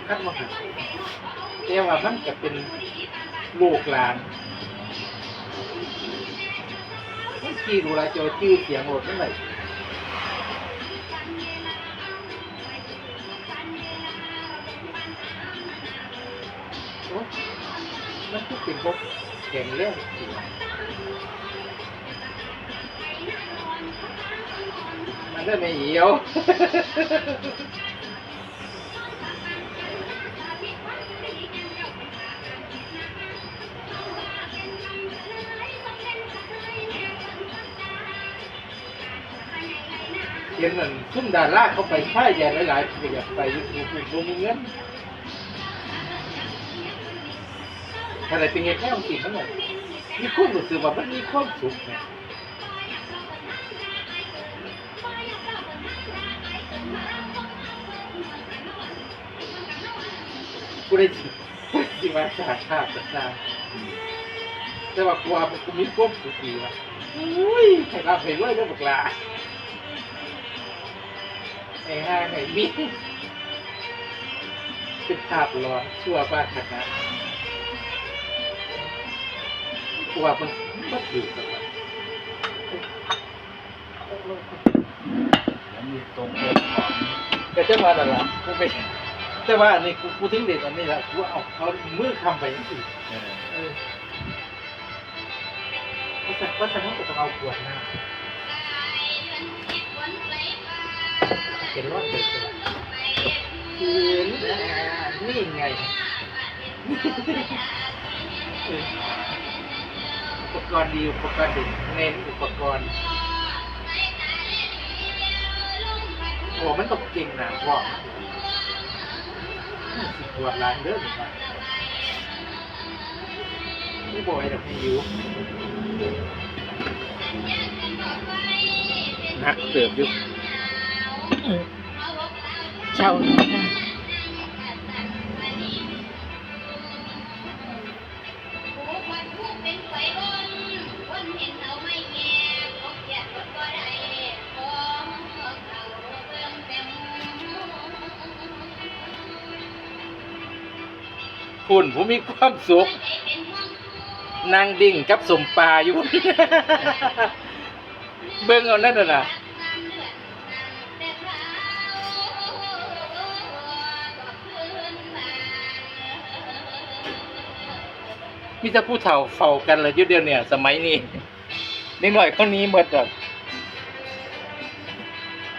ำคัญมากแต่ว่ามันก็เป็นลูกหลานมันขี่ดูแลเจอชื่อเสียงรถนั่นแหลยมันทุกเป็นพวกแข่งเรื่องสิมันได้ไม่เหี่ยว เห็นนั่นซุ่มดาราเขาไปค่ายใหญ่หลายๆก็อยากไปอยู่ถูกๆมีเงินอะไรเป็นเหตุแค่ของสิ่งทั้งหมดมีความรู้สึกว่ามันมีความสุขนะกูได้สิกูได้สิมาสาชาติสาแต่ว่ากูว่ากูมีความสุขดีว่ะอุ้ยใครรับเห็นด้วยเรื่องบักลา ไอ้ห้างไอ้มีเป็นภาพร้อนชั่วบ้านขนาดกลัวมันก็ถือกันแล้วมีตรงตัวของแต่จังหวะนั่นแหละกูไปแต่ว่าอันนี้กูกูทิ้งเด็ดอันนี้ละกูเอาเขามือคำไปยังสิเออเออก็สักก็สักต้องเอาขวดหน้า เป็นรอดเป็นตัวคืนนี่ไงอุปกรณ์ดีอุปกรณ์ดีเน้นอุปกรณ์โอ้มันต้องเก่งนะพ่อสิบขวดล้านเด้อนึ่งวันไม่บ่อยดอกไม่อยู่นักเติบอยู่ เจ้านี่นะคุณผมมีความสุข นางดิ่งกับสมปลาอยู่ เบิ่งเอานั่นน่ะ มีแต่ผู้เฒ่าเฝ้ากันเลยยุดเดียวเนี่ย สมัยนี้นิดหน่อยเขานี้หมดอะ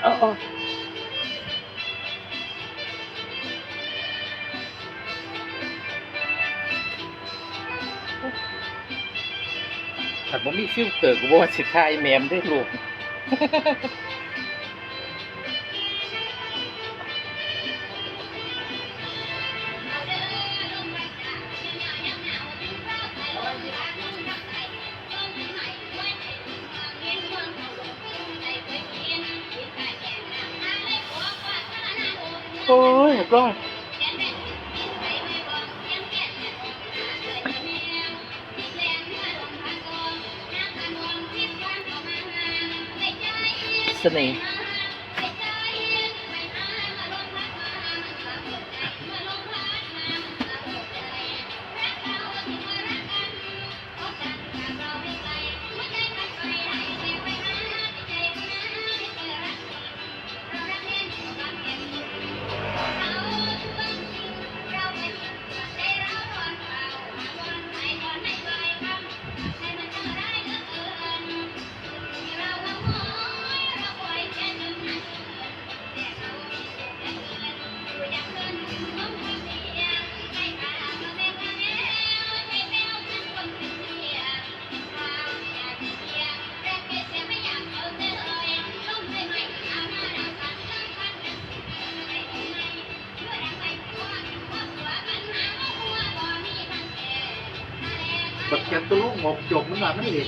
เอาเอาถ้าผมมีฟิลเตอร์ก็บอกว่าสิทายแมมได้ลูก โอ้ยกล้อยเสน่ห์ บัดแกนตัวลูกหมกจบมันมาไม่เห็น